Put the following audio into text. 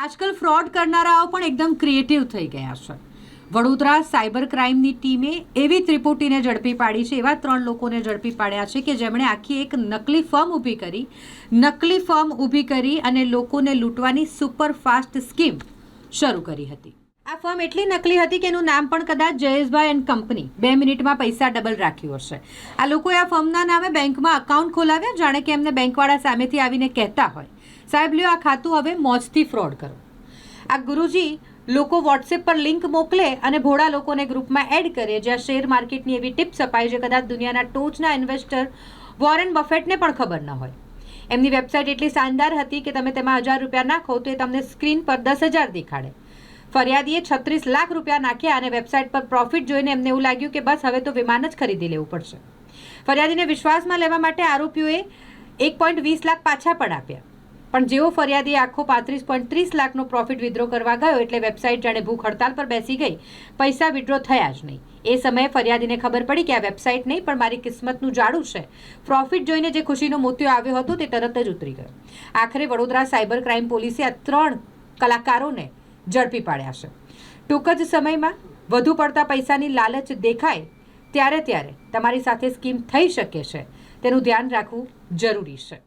આજકાલ ફ્રોડ કરનારાઓ પણ એકદમ ક્રિએટિવ થઈ ગયા છે. વડોદરા સાયબર ક્રાઇમની ટીમે એવી ત્રિપુટીને ઝડપી પાડી છે, એવા ત્રણ લોકોને ઝડપી પાડ્યા છે કે જેમણે આખી એક નકલી ફર્મ ઊભી કરી, નકલી ફર્મ ઊભી કરી અને લોકોને લૂંટવાની સુપર ફાસ્ટ સ્કીમ શરૂ કરી હતી. આ ફર્મ એટલી નકલી હતી કે એનું નામ પણ કદાચ જયેશભાઈ એન્ડ કંપની બે મિનિટમાં પૈસા ડબલ રાખ્યું હશે. આ લોકોએ આ ફર્મના નામે બેંકમાં અકાઉન્ટ ખોલાવ્યા, જાણે કે એમને બેંકવાળા સામેથી આવીને કહેતા હોય. સાહેબ, લ્યો આ ખાતું હવે મોજથી ફ્રોડ કરો. આ ગુરુજી, લોકો વોટ્સએપ પર લિંક મોકલે અને ભોળા લોકોને ગ્રુપમાં એડ કરે, જ્યાં શેર માર્કેટની એવી ટિપ્સ અપાય જે કદાચ દુનિયાના ટોચના ઇન્વેસ્ટર વોરેન બફેટને પણ ખબર ન હોય. એમની વેબસાઇટ એટલી શાનદાર હતી કે તમે તેમાં હજાર રૂપિયા નાખો તો એ તમને સ્ક્રીન પર દસ હજાર દેખાડે. ફરિયાદીએ છત્રીસ લાખ રૂપિયા નાખ્યા અને વેબસાઇટ પર પ્રોફિટ જોઈને એમને એવું લાગ્યું કે બસ, હવે તો વિમાન જ ખરીદી લેવું પડશે. ફરિયાદીને વિશ્વાસમાં લેવા માટે આરોપીઓએ એક પોઈન્ટ વીસ લાખ પાછા પણ આપ્યા. પણ જેઓ ફરિયાદી આખો પાંત્રીસ પોઈન્ટ ત્રીસ લાખનો પ્રોફિટ વિડ્રો કરવા ગયો એટલે વેબસાઇટ જાણે ભૂખ હડતાલ પર બેસી ગઈ, પૈસા વિડ્રો થયા જ નહીં. એ સમયે ફરિયાદીને ખબર પડી કે આ વેબસાઇટ નહીં, પણ મારી કિસ્મતનું જાડું છે. પ્રોફિટ જોઈને જે ખુશીનો મોતિયો આવ્યો હતો તે તરત જ ઉતરી ગયો. આખરે વડોદરા સાયબર ક્રાઇમ પોલીસે આ ત્રણ કલાકારોને ઝડપી પાડ્યા છે. ટૂંક જ સમયમાં વધુ પડતા પૈસાની લાલચ દેખાય ત્યારે ત્યારે તમારી સાથે સ્કીમ થઈ શકે છે. તેનું ધ્યાન રાખવું જરૂરી છે.